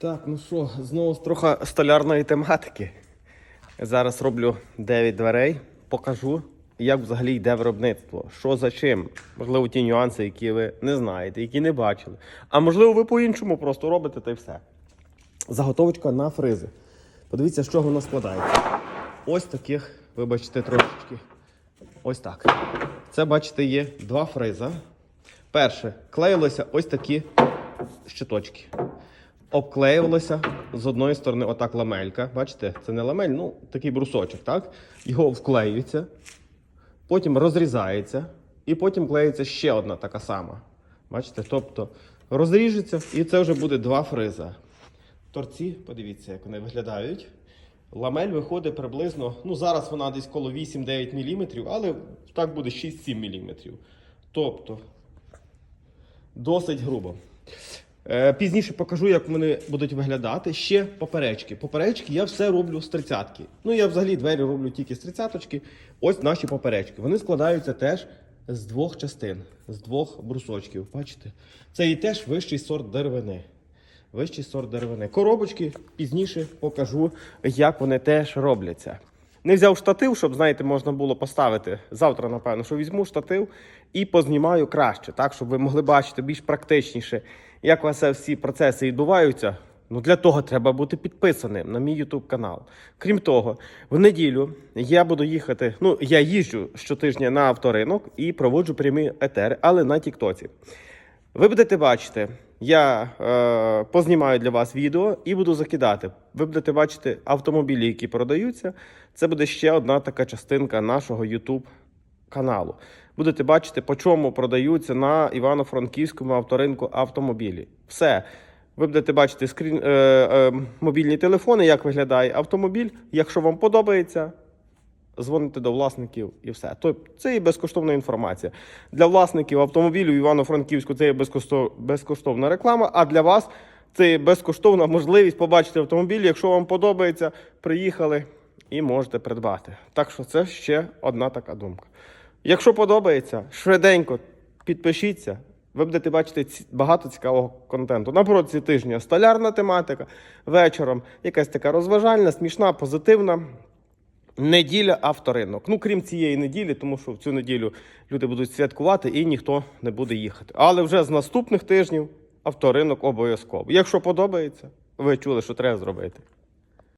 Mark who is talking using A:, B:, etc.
A: Так, ну що, знову з трохи столярної тематики. Зараз роблю 9 дверей, покажу, як взагалі йде виробництво, що за чим. Можливо, ті нюанси, які ви не знаєте, які не бачили. А можливо, ви по-іншому просто робите та й все. Заготовочка на фризи. Подивіться, з чого воно складається. Ось таких, вибачте, трошечки. Ось так. Це, бачите, є два фриза. Перше, клеїлися ось такі щиточки. Обклеювалося з одної сторони отак ламелька. Бачите, це не ламель, ну такий брусочок, так? Його вклеюється, потім розрізається, і потім клеїться ще одна така сама. Бачите? Тобто розріжеться, і це вже буде два фриза. Торці, подивіться, як вони виглядають. Ламель виходить приблизно, ну зараз вона десь коло 8-9 мм, але так буде 6-7 мм. Тобто досить грубо. Е, Пізніше покажу, як вони будуть виглядати. Ще поперечки. Поперечки я все роблю з тридцятки. Ну, я взагалі двері роблю тільки з тридцяточки. Ось наші поперечки. Вони складаються теж з двох частин, з двох брусочків. Бачите? Це і теж вищий сорт деревини. Вищий сорт деревини. Коробочки пізніше покажу, як вони теж робляться. Не взяв штатив, щоб, знаєте, можна було поставити. Завтра, напевно, що візьму штатив і познімаю краще, так, щоб ви могли бачити більш практичніше, як у вас всі процеси відбуваються. Ну, для того треба бути підписаним на мій YouTube канал. Крім того, в неділю я буду їхати. Ну, я їжджу щотижня на авторинок і проводжу прямі етери, але на Тіктоці. Ви будете бачити, я е, познімаю для вас відео і буду закидати. Ви будете бачити автомобілі, які продаються. Це буде ще одна така частинка нашого YouTube каналу. Будете бачити, по чому продаються на Івано-Франківському авторинку автомобілі. Все. Ви будете бачити скрін, е, е, мобільні телефони, як виглядає автомобіль. Якщо вам подобається, дзвоните до власників і все. Тобто це і безкоштовна інформація. Для власників автомобілів Івано-Франківську це є безкоштов- безкоштовна реклама, а для вас це є безкоштовна можливість побачити автомобіль. Якщо вам подобається, приїхали і можете придбати. Так що це ще одна така думка. Якщо подобається, швиденько підпишіться. Ви будете бачити багато цікавого контенту. На протязі тижня столярна тематика, вечором якась така розважальна, смішна, позитивна. Неділя авторинок. Ну, крім цієї неділі, тому що в цю неділю люди будуть святкувати і ніхто не буде їхати. Але вже з наступних тижнів авторинок обов'язково. Якщо подобається, ви чули, що треба зробити.